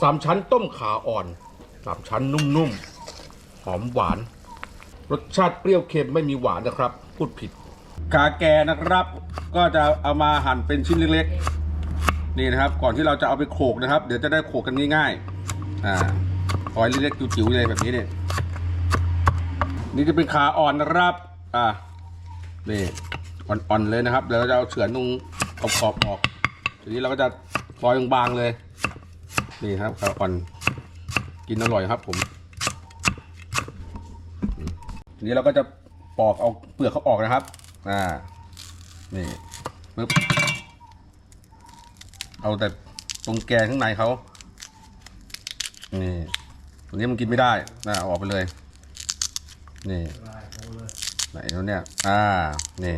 สามชั้นต้มขาอ่อนสามชั้นนุ่มๆ หอมหวาน รสชาติเปรี้ยวเค็มไม่มีหวานนะครับ พูดผิด ขาแกนะครับ ก็จะเอามาหั่นเป็นชิ้นเล็กๆ นี่นะครับ ก่อนที่เราจะเอาไปโขกนะครับ เดี๋ยวจะได้โขกกันง่ายๆ อ่าหอยเล็กๆจิ๋วๆเลยแบบนี้เนี่ยนี่จะเป็นขาอ่อนนะครับ อ่านี่อ่อนๆเลยนะครับเดี๋ยวเราจะเอาเฉือนตรงขอบๆออก ทีนี้เราก็จะซอยบางๆเลย นี่ครับขาอ่อนกินอร่อยครับผมทีนี้เราก็จะปอกเอาเปลือกเขาออกนะครับ อ่า นี่ปึ๊บ เอาแต่ตรงแกนข้างในเขา นี่ ตัวนี้มันกินไม่ได้นะเอาออกไปเลย นี่ ไหนแล้วเนี่ยอ่า นี่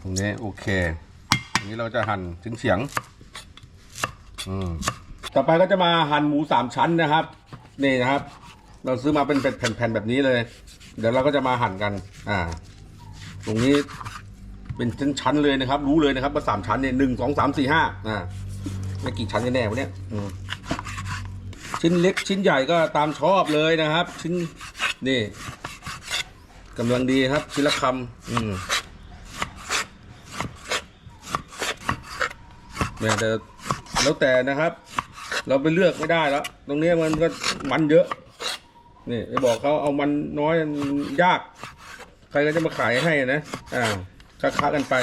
ตรงนี้โอเค ทีนี้เราจะหั่นถึงเสียง ต่อไปก็จะมาหั่นหมูสามชั้นนะครับ นี่นะครับ เราซื้อมาเป็นแผ่นๆแบบนี้เลย เดี๋ยวเราก็จะมาหั่นกัน อ่า ตรงนี้เป็นชั้นๆเลยนะครับ รู้เลยนะครับว่าสามชั้นเนี่ยหนึ่งสองสามสี่ห้าอ่าไม่กี่ชั้นกันแน่วะเนี่ยชิ้นเล็กชิ้นใหญ่ก็ตามชอบเลยนะครับ ชิ้นนี่กำลังดีครับ ชิ้นละคำอืมแม่แต่ แล้วแต่นะครับ เราไปเลือกไม่ได้แล้ว ตรงนี้มันก็มันเยอะ นี่ไปบอกเขาเอามันน้อยยาก ใครก็จะมาขายให้นะอ่าค้าๆกันไป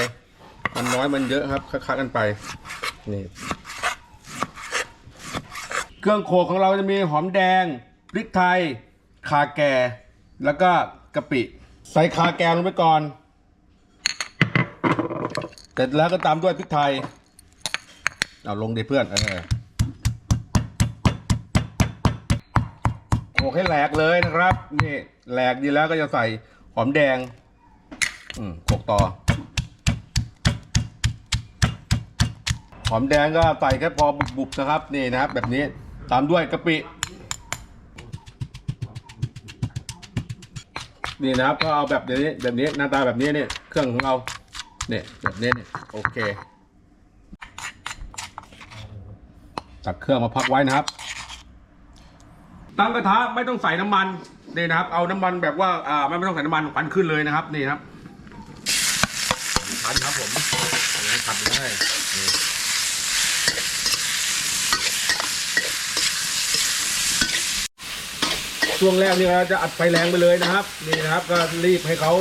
มันน้อยมันเยอะครับค้าๆกันไป นี่ เครื่องโขลกของเราจะมีหอมแดงพริกไทยข่าแก่ แล้วก็กะปิ ใส่ข่าแกลงไปก่อน เสร็จแล้วก็ตามด้วยพริกไทย เอาลงดิเพื่อน เออโขกให้แหลกเลยนะครับ นี่แหลกดีแล้วก็จะใส่หอมแดง อืมโขกต่อ หอมแดงก็ใส่แค่พอบุบๆนะครับ นี่นะครับ แบบนี้ตามด้วยกะปินี่นะครับก็เอาแบบนี้แบบนี้หน้าตาแบบนี้เนี่ยเครื่องของเราเนี่ยแบบนี้เนี่ยโอเค ตักเครื่องมาพักไว้นะครับ ตั้งกระทะไม่ต้องใส่น้ำมันนี่นะครับ เอาน้ำมันแบบว่าอ่าไม่ไม่ต้องใส่น้ำมันควันขึ้นเลยนะครับนี่ครับควันครับผมขัดเลยช่วงแรกนี่เราจะอัดไฟแรงไปเลยนะครับ นี่นะครับ ก็รีบให้เขา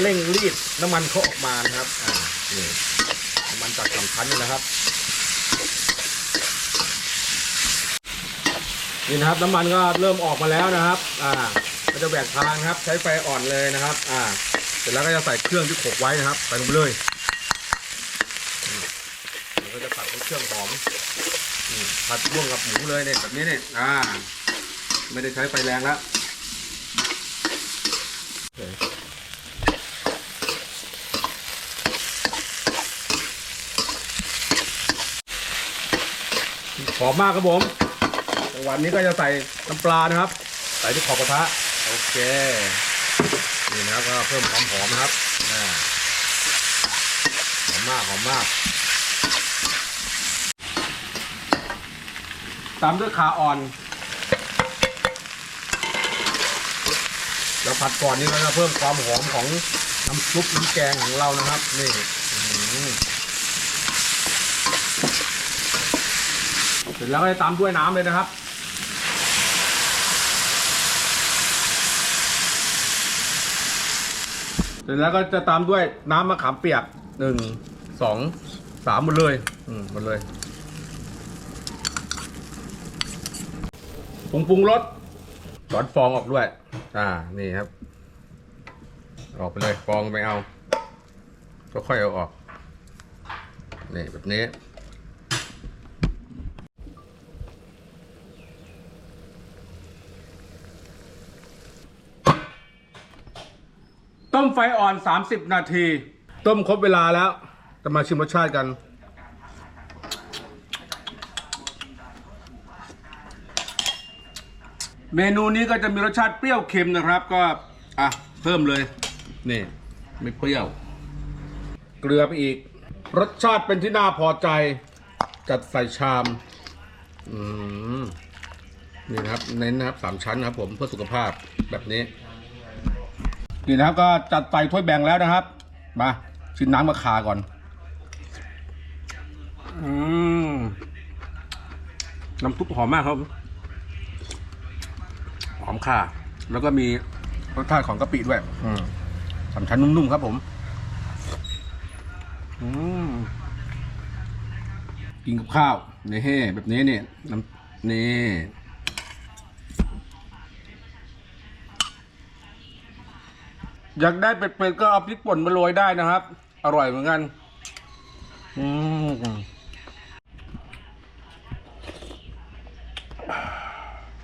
เร่งรีดน้ำมันเขาออกมานะครับอ่านี่น้ำมันจากสำคัญนะครับ นี่นะครับน้ำมันก็เริ่มออกมาแล้วนะครับ อ่าก็จะแบกทางครับ ใช้ไฟอ่อนเลยนะครับ อ่า เสร็จแล้วก็จะใส่เครื่องที่โขกไว้นะครับใส่ลงไปเลยแล้วก็จะผัดให้เครื่องหอมผัดร่วมกับหมูเลยเนี่ยแบบนี้เนี่ยอ่า ไม่ได้ใช้ไฟแรงแล้วหอมมากครับผม วันนี้ก็จะใส่น้ำปลานะครับ ใส่ที่ขอบกระทะโอเคนี่นะครับก็เพิ่มความหอมนะครับหอมมากหอมมากตามด้วยขาอ่อนเราผัดก่อนนี่เราจะเพิ่มความหอมของน้ำซุปน้ำแกงของเรานะครับ นี่เสร็จแล้วก็จะตามด้วยน้ำเลยนะครับ เสร็จแล้วก็จะตามด้วยน้ำมะขามเปียกหนึ่งสองสามหมดเลย อืมหมดเลยปรุงปรุงรสถอนฟองออกด้วย อ่า นี่ครับ ออกไปเลย ฟองไม่เอา ก็ค่อยเอาออก นี่แบบนี้ ต้มไฟอ่อน 30 นาที ต้มครบเวลาแล้วจะมาชิมรสชาติกัน เมนูนี้ก็จะมีรสชาติเปรี้ยวเค็มนะครับ ก็อะเพิ่มเลย นี่ ไม่เปรี้ยว เกลือไปอีก รสชาติเป็นที่น่าพอใจ จัดใส่ชามอืมนี่นะครับ เน้นนะครับสามชั้นนะครับผมเพื่อสุขภาพแบบนี้ นี่นะครับก็จัดใส่ถ้วยแบ่งแล้วนะครับ มาชิมน้ำมะขาก่อน อืมน้ำซุปหอมมากครับ หอมข่าแล้วก็มีรสชาติของกะปิด้วย อืมสามชั้นนุ่มๆครับผม อืมกินกับข้าวในเฮ่แบบนี้เนี่ยน้ำนี่ อยากได้เป็ดๆก็เอาพริกป่นมาโรยได้นะครับ อร่อยเหมือนกัน อืม